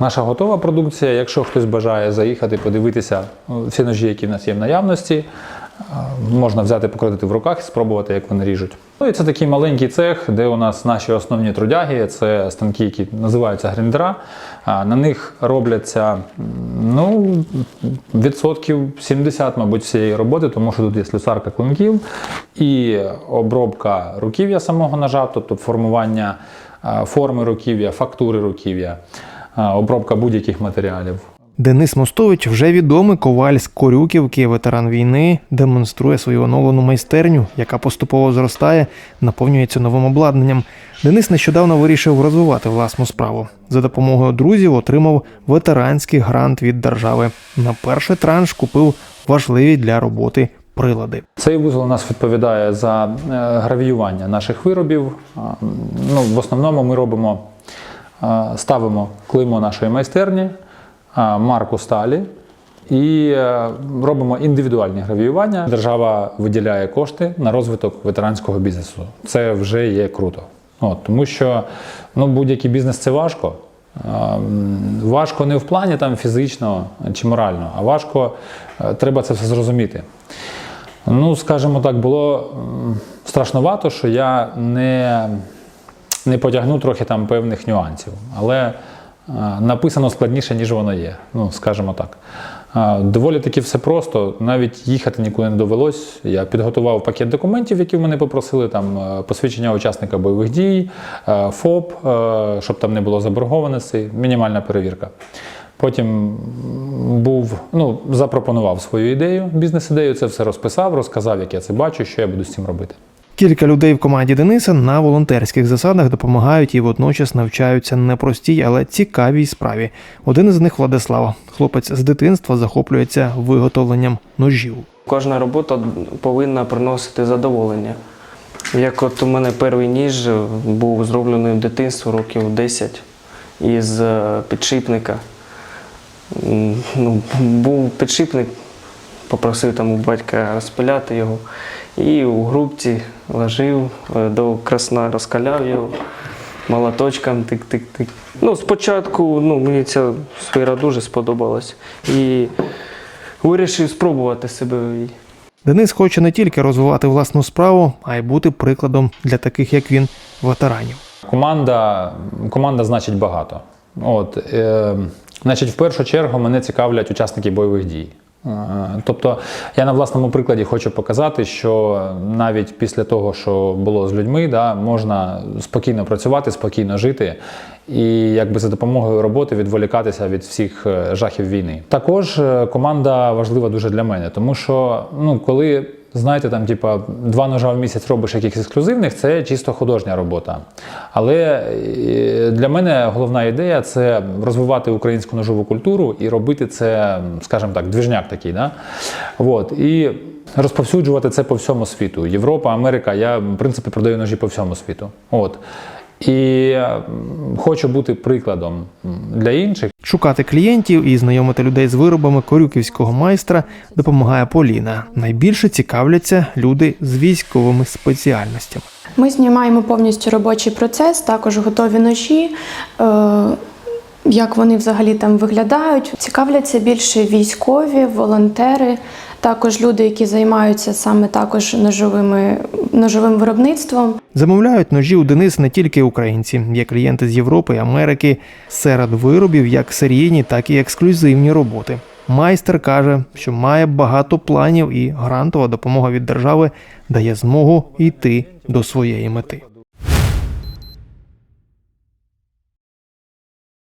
Наша готова продукція. Якщо хтось бажає заїхати, подивитися всі ножі, які в нас є в наявності, е, можна взяти, покрутити в руках і спробувати, як вони ріжуть. Ну і це такий маленький цех, де у нас наші основні трудяги. Це станки, які називаються гриндера. На них робляться ну, відсотків 70, мабуть, всієї роботи, тому що тут є слюсарка клинків і обробка руків'я самого ножа, тобто формування форми руків'я, фактури руків'я, обробка будь-яких матеріалів. Денис Мостович вже відомий коваль з Корюківки, ветеран війни, демонструє свою оновлену майстерню, яка поступово зростає, наповнюється новим обладнанням. Денис нещодавно вирішив розвивати власну справу. За допомогою друзів отримав ветеранський грант від держави. На перший транш купив важливі для роботи прилади. Цей вузол у нас відповідає за е, гравіювання наших виробів. Ну, в основному ми робимо, ставимо клеймо нашої майстерні, марку сталі і е, робимо індивідуальні гравіювання. Держава виділяє кошти на розвиток ветеранського бізнесу. Це вже є круто. От, тому що ну, будь-який бізнес це важко. Важко не в плані там фізично чи морально, а важко е, треба це все зрозуміти. Ну, скажімо так, було страшновато, що я не, не потягну трохи там певних нюансів. Але е, написано складніше, ніж воно є. Ну, скажімо так. Е, Доволі таки все просто, навіть їхати нікуди не довелось. Я підготував пакет документів, які в мене попросили, там е, посвідчення учасника бойових дій, ФОП, щоб там не було заборгованості, мінімальна перевірка. Потім був, ну, запропонував свою ідею, бізнес-ідею, це все розписав, розказав, як я це бачу, що я буду з цим робити. Кілька людей в команді Дениса на волонтерських засадах допомагають і водночас навчаються непростій, але цікавій справі. Один із них Владислав. Хлопець з дитинства захоплюється виготовленням ножів. Кожна робота повинна приносити задоволення. Як от у мене перший ніж був зроблений в дитинстві років 10 із е, підшипника. Ну, був підшипник, попросив там у батька розпиляти його. І у грубці ложив е, до красна, розкаляв його молоточком тик-тик-тик. Ну, спочатку ну, мені ця сфера дуже сподобалась. І вирішив спробувати себе. Денис хоче не тільки розвивати власну справу, а й бути прикладом для таких, як він, ветеранів. Команда, команда значить багато. От, е, значить, в першу чергу мене цікавлять учасники бойових дій. Е, Тобто я на власному прикладі хочу показати, що навіть після того, що було з людьми, да, можна спокійно працювати, спокійно жити і якби за допомогою роботи відволікатися від всіх е, жахів війни. Також е, команда важлива дуже для мене, тому що ну, коли знаєте, там, типа, два ножа в місяць робиш якихось ексклюзивних, це чисто художня робота. Але е, для мене головна ідея це розвивати українську ножову культуру і робити це, скажімо так, двіжняк такий. Да? От. І розповсюджувати це по всьому світу. Європа, Америка, я, в принципі, продаю ножі по всьому світу. От. І хочу бути прикладом для інших. Шукати клієнтів і знайомити людей з виробами корюківського майстра допомагає Поліна. Найбільше цікавляться люди з військовими спеціальностями. Ми знімаємо повністю робочий процес, також готові ножі. Як вони взагалі там виглядають, цікавляться більше військові, волонтери, також люди, які займаються саме також ножовими ножовим виробництвом. Замовляють ножі у Денис не тільки українці, є клієнти з Європи і Америки. Серед виробів як серійні, так і ексклюзивні роботи. Майстер каже, що має багато планів, і грантова допомога від держави дає змогу йти до своєї мети.